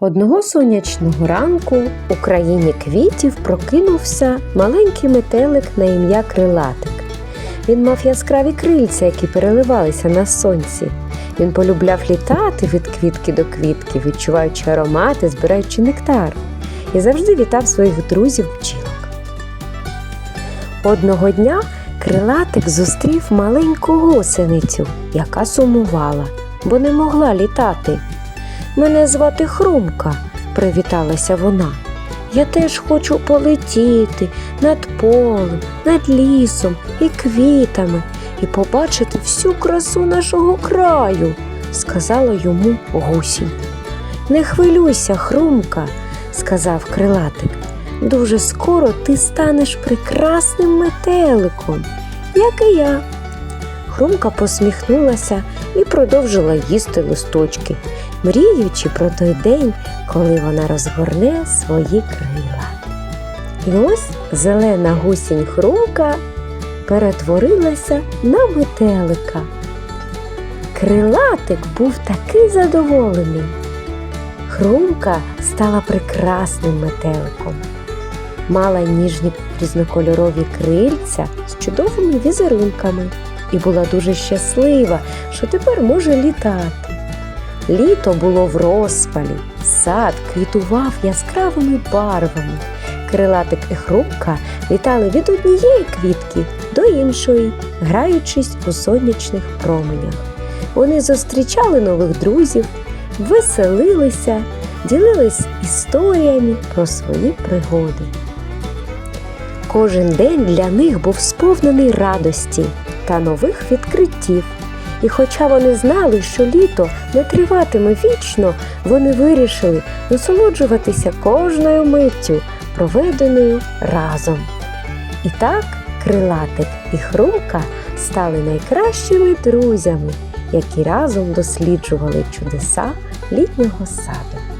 Одного сонячного ранку у країні квітів прокинувся маленький метелик на ім'я Крилатик. Він мав яскраві крильця, які переливалися на сонці. Він полюбляв літати від квітки до квітки, відчуваючи аромати, збираючи нектар, і завжди вітав своїх друзів бджілок. Одного дня крилатик зустрів маленьку гусеницю, яка сумувала, бо не могла літати. Мене звати Хрумка, привіталася вона. Я теж хочу полетіти над полем, над лісом і квітами і побачити всю красу нашого краю, сказала йому гусінь. Не хвилюйся, Хрумка, сказав крилатик. Дуже скоро ти станеш прекрасним метеликом, як і я. Хрумка посміхнулася і продовжила їсти листочки, мріючи про той день, коли вона розгорне свої крила. І ось зелена гусінь Хрумка перетворилася на метелика. Крилатик був такий задоволений. Хрумка стала прекрасним метеликом. Мала ніжні різнокольорові крильця з чудовими візерунками і була дуже щаслива, що тепер може літати. Літо було в розпалі, сад квітував яскравими барвами. Крилатик і хрупка літали від однієї квітки до іншої, граючись у сонячних променях. Вони зустрічали нових друзів, веселилися, ділились історіями про свої пригоди. Кожен день для них був сповнений радості та нових відкриттів. І хоча вони знали, що літо не триватиме вічно, вони вирішили насолоджуватися кожною миттю, проведеною разом. І так крилатик і хрумка стали найкращими друзями, які разом досліджували чудеса літнього саду.